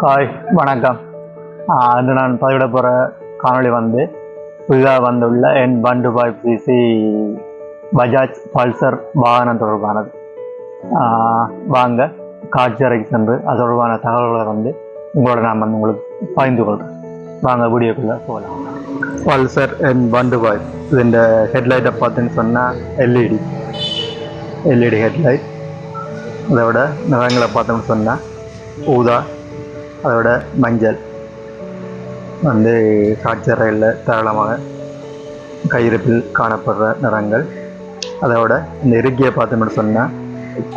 காய் வணக்கம். அது நான் பதிவிட போகிற காணொளி வந்து புதிதாக வந்துள்ள என் பண்டு ஃபைவ் சிசி பஜாஜ் பல்சர் வாகனம் தொடர்பானது. வாங்க காட்சி அறைக்கு சென்று அது தொடர்பான தகவல்களை வந்து உங்களோட நான் வந்து உங்களுக்கு பகிர்ந்து கொள்கிறேன் வாங்க வீடியோக்குள்ளே போகலாம். பல்சர் என் பண்டு ஃபைவ் இதுன்ற ஹெட்லைட்டை பார்த்துன்னு சொன்னால் எல்இடி. LED headlight. அதோட நிறங்களை பார்த்தோம்னு சொன்னால் ஊதா அதோட மஞ்சள். வந்து காட்சியறையில் தாராளமாக கையிருப்பில் காணப்படுற நிறங்கள். அதோட இந்த இருக்கையை பார்த்தோம்னு சொன்னால்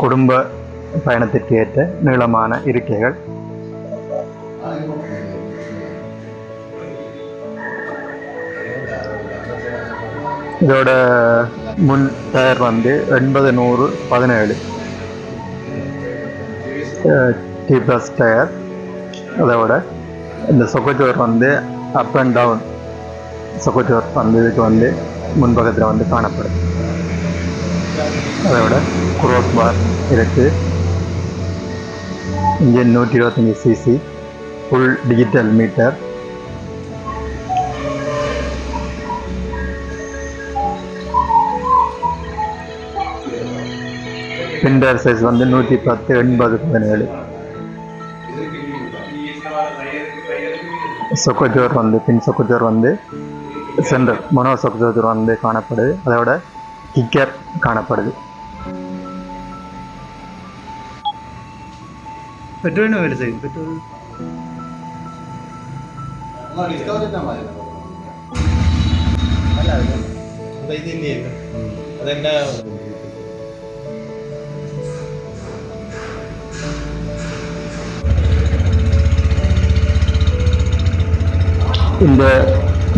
குடும்ப பயணத்திற்கு ஏற்ற நீளமான இருக்கைகள். இதோட முன் டயர் வந்து எண்பது நூறு பதினேழு. டி ப்ளஸ் டயர் அதோட இந்த சொக்கச்சோர் வந்து அப் அண்ட் டவுன் சொக்கச்சோர் வந்து இதுக்கு வந்து முன்பக்கத்தில் வந்து காணப்படும். அதோட குரோஸ் பார் இருக்கு. இன்ஜின் நூற்றி இருபத்தஞ்சி சிசி ஃபுல் டிஜிட்டல் மீட்டர் பிண்டர் சைஸ் வந்து நூற்றி பத்து எண்பது பதினேழு. சொக்கச்சோர் வந்து பின் சொக்கச்சோர் வந்து சென்டர் மனோ சொக்கச்சோர் வந்து காணப்படுது அதோட கிக்கர் காணப்படுது பெட்ரோல் என்ன வேலை செய்யுது பெட்ரோல் അതെന്നാ இந்த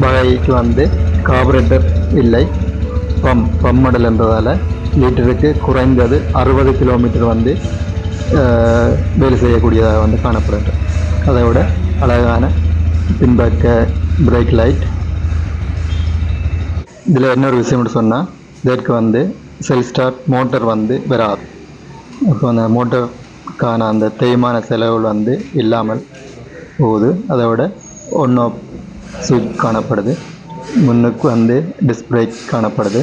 வகைக்கு வந்து கார்பரேட்டர் இல்லை. பம் பம் மாடல் என்றதால் லிட்டருக்கு குறைந்தது அறுபது கிலோமீட்டர் வந்து வேலை செய்யக்கூடியதாக வந்து காணப்படுது அதை விட அழகான பின்பக்க பிரேக் லைட் இதில் இன்னொரு விஷயம்னு சொன்னால் இதற்கு வந்து செல் ஸ்டார்ட் மோட்டர் வந்து வராது. அப்போ அந்த மோட்டருக்கான அந்த தேய்மான செலவுகள் வந்து இல்லாமல் போகுது. அதை விட ஒன் ஸ்விட்ச் காணப்படுது. முன்னுக்கு வந்து டிஸ்க் பிரேக் காணப்படுது.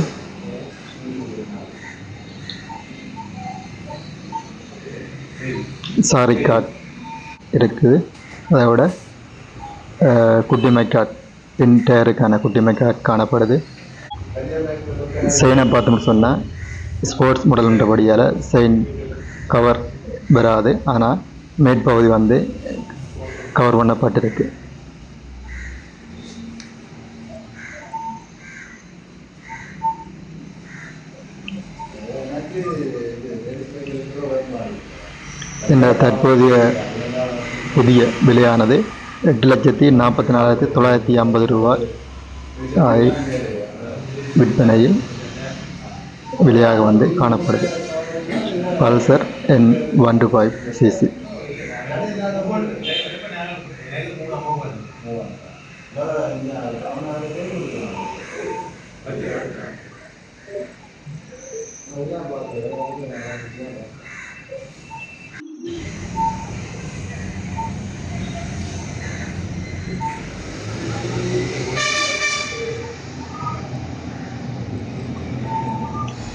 சாரி கார்ட் இருக்குது. அதை விட குட்டிமை காட் பின் டயருக்கான குட்டிமை காட் காணப்படுது. செயினை பார்த்தோம்னு சொன்னால் ஸ்போர்ட்ஸ் மாடல்ன்றபடியால் செயின் கவர் வராது. ஆனால் மேற்பகுதி வந்து கவர் பண்ணப்பட்டிருக்கு. இந்த தற்போதைய புதிய விலையானது எட்டு லட்சத்தி நாற்பத்தி நாலாயிரத்தி தொள்ளாயிரத்தி ஐம்பது ரூபாய் விற்பனையில் விலையாக வந்து காணப்படுது. Pulsar N one two five CC.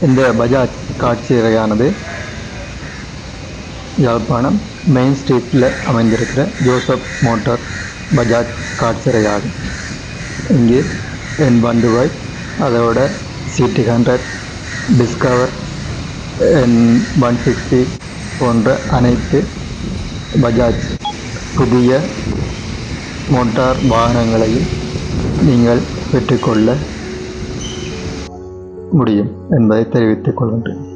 இந்த பஜாஜ் காட்சி காட்சியறையானது யாழ்ப்பாணம் மெயின் ஸ்ட்ரீட்டில் அமைந்திருக்கிற ஜோசப் மோட்டார் பஜாஜ் காட்சிறையாகும் இங்கே என் பண்டுவாய் அதோட CT hundred Discover N one fifty போன்ற அனைத்து பஜாஜ் புதிய மோட்டார் வாகனங்களையும் நீங்கள் பெற்றுக்கொள்ள முடியும் என்பதை தெரிவித்துக் கொள்கின்றேன்.